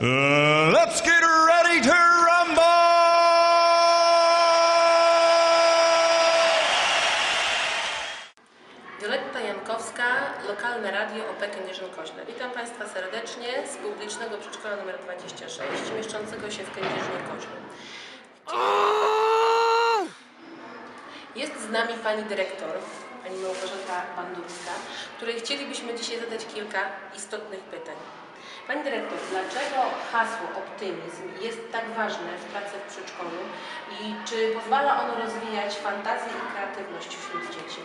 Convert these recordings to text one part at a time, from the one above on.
Uh, let's get ready to rumble! Violetta Jankowska, lokalne radio OP Kędzierzyn-Koźle. Witam Państwa serdecznie z publicznego przedszkola nr 26, mieszczącego się w Kędzierzynie-Koźle. Jest z nami Pani Dyrektor, Pani Małgorzata Bandurska, której chcielibyśmy dzisiaj zadać kilka istotnych pytań. Pani Dyrektor, dlaczego hasło optymizm jest tak ważne w pracy w przedszkolu i czy pozwala ono rozwijać fantazję i kreatywność wśród dzieci?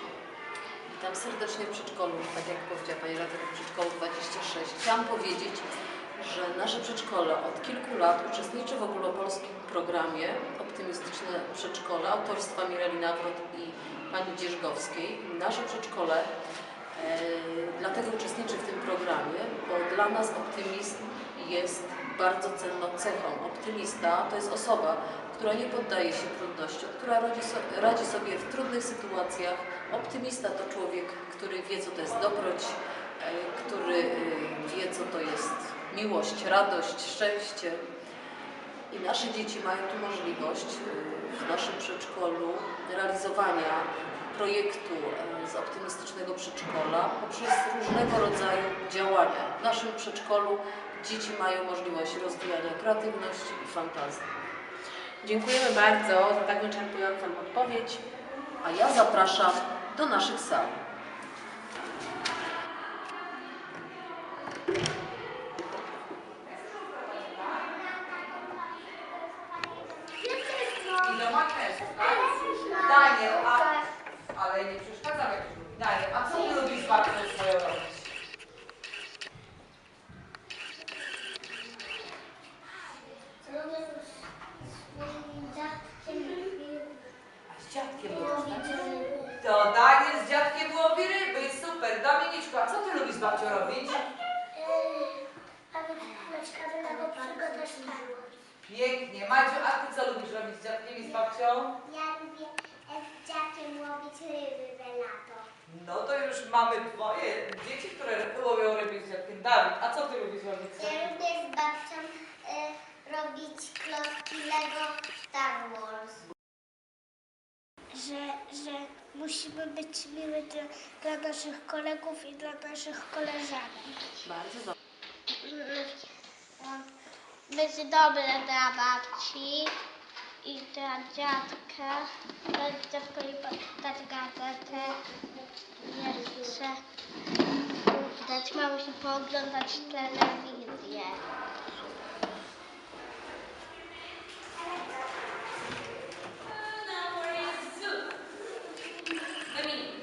Witam serdecznie w przedszkolu, tak jak powiedziała Pani Radek w przedszkolu 26. Chciałam powiedzieć, że nasze przedszkole od kilku lat uczestniczy w ogólnopolskim programie Optymistyczne Przedszkole autorstwa Mireli Nawrot i Pani Dzierżgowskiej. Nasze przedszkole e, dlatego uczestniczy w tym dla nas optymizm jest bardzo cenną cechą. Optymista to jest osoba, która nie poddaje się trudnościom, która radzi, so, radzi sobie w trudnych sytuacjach. Optymista to człowiek, który wie, co to jest dobroć, e, który e, wie, co to jest miłość, radość, szczęście. I nasze dzieci mają tu możliwość e, w naszym przedszkolu realizowania projektu e, z optymistycznego przedszkola poprzez różnego rodzaju działania. W naszym przedszkolu dzieci mają możliwość rozwijania kreatywności i fantazji. Dziękujemy bardzo za tak wyczerpującą odpowiedź. A ja zapraszam do naszych sal. Iloma testów, tak? Daniel, a... Ale nie przeszkadzam jak się mówi. Daniel, a co ty lubisz babcią swoją robić? A z dziadkiem lubisz, tak? To Daniel z dziadkiem łowi ryby, super. Dominiczko, a co ty lubisz z babcią robić? Pięknie. Madziu, a ty co lubisz robić z dziadkiem i z babcią? Ja lubię z dziakiem łowić ryby we lato. No to już mamy dwoje dzieci, które łowią ryby z dziadkiem. Dawid, a co ty lubisz robić dziadkiem? z babcią y, robić klocki Lego Star Wars. Że, że musimy być miły dla, dla naszych kolegów i dla naszych koleżanek. Bardzo dobrze. Być dobre dla babci i dla dziadka. Dać dziadko i dać gazetę. Jeszcze dać mamusi pooglądać telewizję. I mean,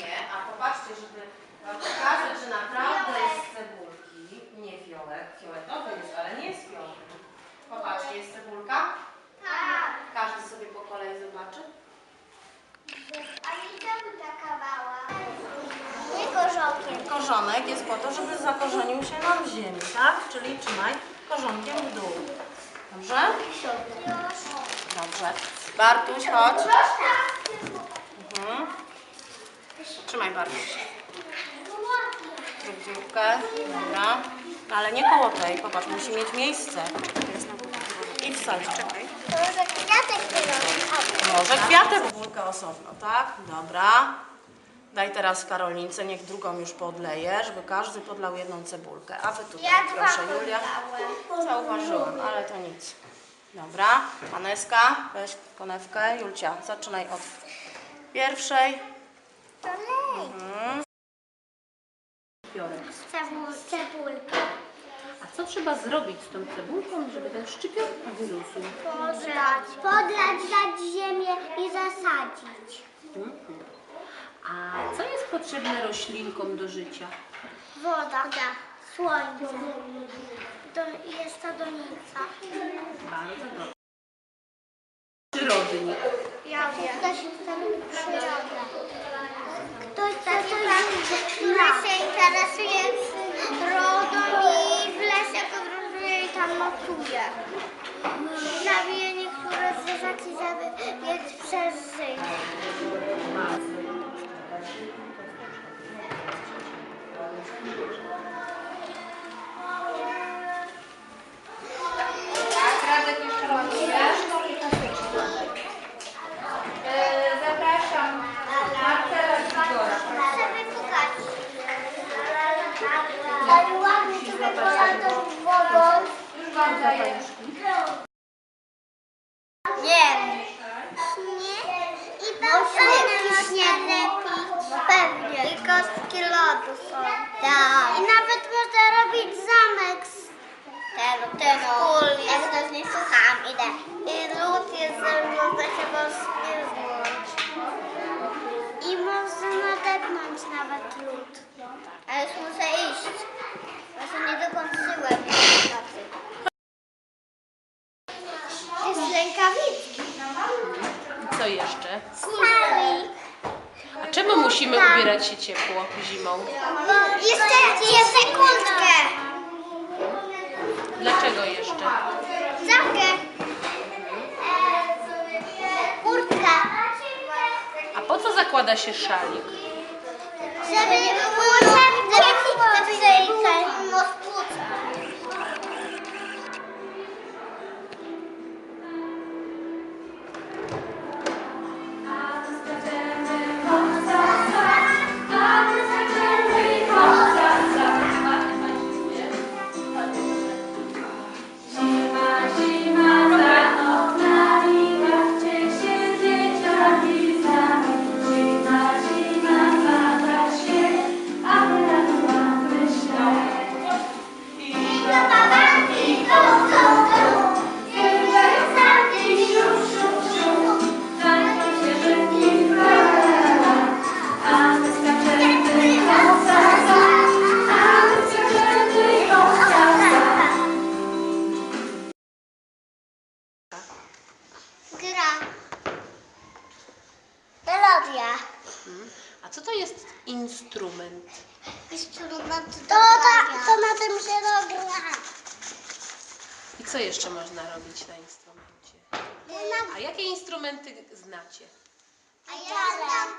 Nie, a popatrzcie, żeby wam pokazać, że naprawdę jest z cebulki. Nie fiolet, fioletowy jest, ale nie jest fiolet. Popatrzcie, jest cebulka? Tak. Każdy sobie po kolei zobaczy. A mi czemu taka mała? Nie korzokiem. Korzonek jest po to, żeby zakorzenił się nam w ziemi, tak? Czyli trzymaj korzonkiem w dół. Dobrze? Dobrze. Bartuś, chodź. Mhm. Trzymaj. Zrób dziurkę. Dobra. Ale nie koło tej, popatrz, musi mieć miejsce. I wsadź, czekaj. Może kwiatek. Może kwiatek, bułkę osobno, tak? Dobra. Daj teraz Karolince, niech drugą już podleje, żeby każdy podlał jedną cebulkę. A wy tutaj, Ja dwa proszę Julia. Zauważyłam, ale to nic. Dobra, Paneska, weź konewkę. Julcia, zaczynaj od pierwszej. To lej. Biorę. Cebul- Cebulka. A co trzeba zrobić z tą cebulką, żeby ten szczypior wyrósł? Podlać. Podlać, dać ziemię i zasadzić. A co jest potrzebne roślinkom do życia? Woda. Słońce. Do, jest to donica. Bardzo dobrze. Przyrodnik. Ja wiem. Ktoś przyrodę. Ktoś, kto się interesuje przyrodą i w lesie podróżuje i tam nocuje. Zabije niektóre zwierzaki, żeby więc przeżyć. Daję. Nie. Nie? I bałwany nie lepiej. Pewnie. I kostki lodu są. Tak. I nawet można robić zamek z tego, tego. Jak ktoś nie słucham, idę. I lód jest ze mną, da się go zmierzać. I można nadepnąć nawet lód. A już muszę iść. Właśnie nie dokończyłem pracy. Jest rękawiczki. I co jeszcze? Stali. A czemu musimy ubierać się ciepło zimą? Jeszcze jest sekundkę. Dlaczego jeszcze? Zawkę. Kurtka. A po co zakłada się szalik? Żeby nie było żeby żeby żeby nos płuca. Gra. Melodia. A co to jest instrument? To, ta, to na tym się gra. I co jeszcze można robić na instrumencie? A jakie instrumenty znacie? A ja. Znam,